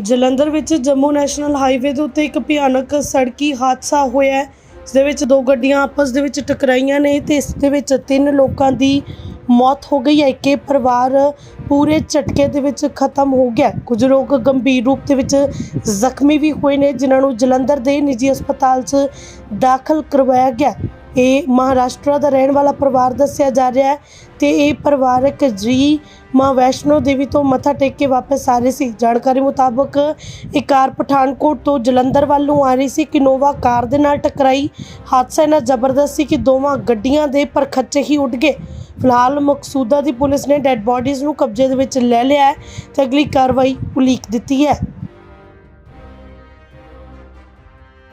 ਜਲੰਧਰ ਵਿੱਚ Jammu national highway ਦੇ ਉੱਤੇ ਇੱਕ ਭਿਆਨਕ ਸੜਕੀ ਹਾਦਸਾ ਹੋਇਆ ਹੈ ਇਸ ਦੇ ਵਿੱਚ ਦੋ ਗੱਡੀਆਂ ਆਪਸ ਦੇ ਵਿੱਚ ਟਕਰਾਈਆਂ ਨੇ ਤੇ ਇਸ ਦੇ ਵਿੱਚ ਤਿੰਨ ਲੋਕਾਂ ਦੀ ਮੌਤ ਹੋ ਗਈ ਹੈ। ਇੱਕ ਪਰਿਵਾਰ ਪੂਰੇ ਝਟਕੇ ਦੇ ਵਿੱਚ ਖਤਮ ਹੋ ਗਿਆ ਕੁਝ ਲੋਕ ਗੰਭੀਰ ਰੂਪ ਦੇ ਵਿੱਚ ਜ਼ਖਮੀ ਵੀ ਹੋਏ ਨੇ, ਜਿਨ੍ਹਾਂ ਨੂੰ ਜਲੰਧਰ ਦੇ ਨਿੱਜੀ ਹਸਪਤਾਲ 'ਚ ਦਾਖਲ ਕਰਵਾਇਆ ਗਿਆ ਇਹ ਮਹਾਰਾਸ਼ਟਰ ਦਾ ਰਹਿਣ ਵਾਲਾ ਪਰਿਵਾਰ ਦੱਸਿਆ ਜਾ ਰਿਹਾ ਹੈ ਤੇ ਇਹ ਪਰਿਵਾਰਕ ਜੀ ਮਾਂ ਵੈਸ਼ਨੋ ਦੇਵੀ ਤੋਂ ਮੱਥਾ ਟੇਕ ਕੇ ਵਾਪਸ ਆ ਰਹੇ ਸੀ। ਜਾਣਕਾਰੀ ਮੁਤਾਬਕ ਇਹ ਕਾਰ ਪਠਾਨਕੋਟ ਤੋਂ ਜਲੰਧਰ ਵੱਲ ਨੂੰ ਆ ਰਹੀ ਸੀ। ਕਿ ਨੋਵਾ ਕਾਰ ਦੇ ਨਾਲ ਟਕਰਾਈ ਹਾਦਸਾ ਇੰਨਾ ਜ਼ਬਰਦਸਤ ਸੀ ਕਿ ਦੋਵਾਂ ਗੱਡੀਆਂ ਦੇ ਪਰਖੱਚੇ ਹੀ ਉੱਡ ਗਏ। ਫਿਲਹਾਲ ਮਕਸੂਦਾ ਦੀ ਪੁਲਿਸ ਨੇ ਡੈੱਡ ਬਾਡੀਜ਼ ਨੂੰ ਕਬਜ਼ੇ ਦੇ ਵਿੱਚ ਲੈ ਲਿਆ ਹੈ ਤੇ ਅਗਲੀ ਕਾਰਵਾਈ ਉਲੀਕ ਦਿੱਤੀ ਹੈ।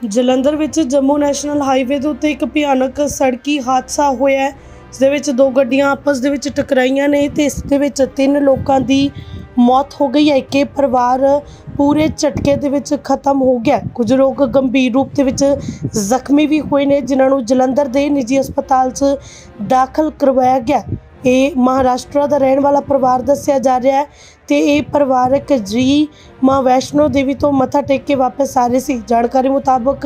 ਜਲੰਧਰ ਵਿੱਚ ਜੰਮੂ ਨੈਸ਼ਨਲ ਹਾਈਵੇ ਦੇ ਉੱਤੇ ਇੱਕ ਭਿਆਨਕ ਸੜਕੀ ਹਾਦਸਾ ਹੋਇਆ ਹੈ ਇਸ ਦੇ ਵਿੱਚ ਦੋ ਗੱਡੀਆਂ ਆਪਸ ਦੇ ਵਿੱਚ ਟਕਰਾਈਆਂ ਨੇ ਤੇ ਇਸ ਦੇ ਵਿੱਚ ਤਿੰਨ ਲੋਕਾਂ ਦੀ ਮੌਤ ਹੋ ਗਈ ਹੈ। ਇੱਕ ਪਰਿਵਾਰ ਪੂਰੇ ਝਟਕੇ ਦੇ ਵਿੱਚ ਖਤਮ ਹੋ ਗਿਆ ਕੁਝ ਲੋਕ ਗੰਭੀਰ ਰੂਪ ਦੇ ਵਿੱਚ ਜ਼ਖਮੀ ਵੀ ਹੋਏ ਨੇ, ਜਿਨ੍ਹਾਂ ਨੂੰ ਜਲੰਧਰ ਦੇ ਨਿੱਜੀ ਹਸਪਤਾਲ 'ਚ ਦਾਖਲ ਕਰਵਾਇਆ ਗਿਆ ਇਹ ਮਹਾਰਾਸ਼ਟਰ ਦਾ ਰਹਿਣ ਵਾਲਾ ਪਰਿਵਾਰ ਦੱਸਿਆ ਜਾ ਰਿਹਾ ਹੈ ਤੇ ਇਹ ਪਰਿਵਾਰਕ ਜੀ ਮਾਂ ਵੈਸ਼ਨੋ ਦੇਵੀ ਤੋਂ ਮੱਥਾ ਟੇਕ ਕੇ ਵਾਪਸ ਆ ਰਹੇ ਸੀ। ਜਾਣਕਾਰੀ ਮੁਤਾਬਕ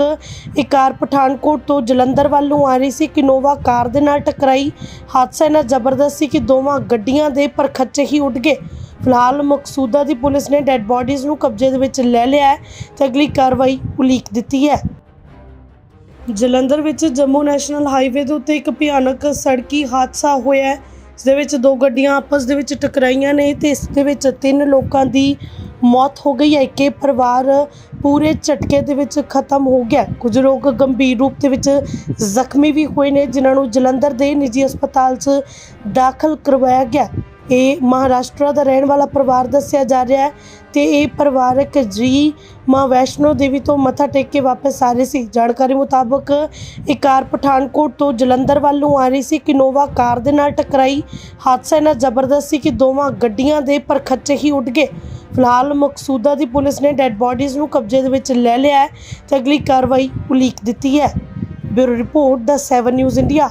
ਇਹ ਕਾਰ ਪਠਾਨਕੋਟ ਤੋਂ ਜਲੰਧਰ ਵੱਲ ਨੂੰ ਆ ਰਹੀ ਸੀ। ਕਿ ਨੋਵਾ ਕਾਰ ਦੇ ਨਾਲ ਟਕਰਾਈ ਹਾਦਸਾ ਇੰਨਾ ਜ਼ਬਰਦਸਤ ਸੀ ਕਿ ਦੋਵਾਂ ਗੱਡੀਆਂ ਦੇ ਪਰਖੱਚੇ ਹੀ ਉੱਡ ਗਏ। ਫਿਲਹਾਲ ਮਕਸੂਦਾ ਦੀ ਪੁਲਿਸ ਨੇ ਡੈੱਡ ਬਾਡੀਜ਼ ਨੂੰ ਕਬਜ਼ੇ ਦੇ ਵਿੱਚ ਲੈ ਲਿਆ ਹੈ ਤੇ ਅਗਲੀ ਕਾਰਵਾਈ ਉਲੀਕ ਦਿੱਤੀ ਹੈ। ਜਲੰਧਰ ਵਿੱਚ ਜੰਮੂ ਨੈਸ਼ਨਲ ਹਾਈਵੇ ਦੇ ਉੱਤੇ ਇੱਕ ਭਿਆਨਕ ਸੜਕੀ ਹਾਦਸਾ ਹੋਇਆ ਹੈ। ਇਸ ਦੇ ਵਿੱਚ ਦੋ ਗੱਡੀਆਂ ਆਪਸ ਦੇ ਵਿੱਚ ਟਕਰਾਈਆਂ ਨੇ ਤੇ ਇਸ ਦੇ ਵਿੱਚ ਤਿੰਨ ਲੋਕਾਂ ਦੀ ਮੌਤ ਹੋ ਗਈ ਹੈ। ਇੱਕ ਪਰਿਵਾਰ ਪੂਰੇ ਝਟਕੇ ਦੇ ਵਿੱਚ ਖਤਮ ਹੋ ਗਿਆ। ਕੁਝ ਲੋਕ ਗੰਭੀਰ ਰੂਪ ਦੇ ਵਿੱਚ ਜ਼ਖਮੀ ਵੀ ਹੋਏ ਨੇ, ਜਿਨ੍ਹਾਂ ਨੂੰ ਜਲੰਧਰ ਦੇ ਨਿੱਜੀ ਹਸਪਤਾਲ 'ਚ ਦਾਖਲ ਕਰਵਾਇਆ ਗਿਆ। ਇਹ ਮਹਾਰਾਸ਼ਟਰ ਦਾ ਰਹਿਣ ਵਾਲਾ ਪਰਿਵਾਰ ਦੱਸਿਆ ਜਾ ਰਿਹਾ ਹੈ ਤੇ ਇਹ ਪਰਿਵਾਰਕ ਜੀ ਮਾਂ ਵੈਸ਼ਨੋ ਦੇਵੀ ਤੋਂ ਮੱਥਾ ਟੇਕ ਕੇ ਵਾਪਸ ਆ ਰਹੇ ਸੀ। ਜਾਣਕਾਰੀ ਮੁਤਾਬਕ ਇਹ ਕਾਰ ਪਠਾਨਕੋਟ ਤੋਂ ਜਲੰਧਰ ਵੱਲ ਨੂੰ ਆ ਰਹੀ ਸੀ। ਕਿ ਨੋਵਾ ਕਾਰ ਦੇ ਨਾਲ ਟਕਰਾਈ ਹਾਦਸਾ ਇੰਨਾ ਜ਼ਬਰਦਸਤ ਸੀ ਕਿ ਦੋਵਾਂ ਗੱਡੀਆਂ ਦੇ ਪਰਖੱਚੇ ਹੀ ਉੱਡ ਗਏ। ਫਿਲਹਾਲ ਮਕਸੂਦਾ ਦੀ ਪੁਲਿਸ ਨੇ ਡੈੱਡ ਬਾਡੀਜ਼ ਨੂੰ ਕਬਜ਼ੇ ਦੇ ਵਿੱਚ ਲੈ ਲਿਆ ਹੈ ਤੇ ਅਗਲੀ ਕਾਰਵਾਈ ਉਲੀਕ ਦਿੱਤੀ ਹੈ। ਬਿਊਰੋ ਰਿਪੋਰਟ ਦਾ 7 ਨਿਊਜ਼ ਇੰਡੀਆ।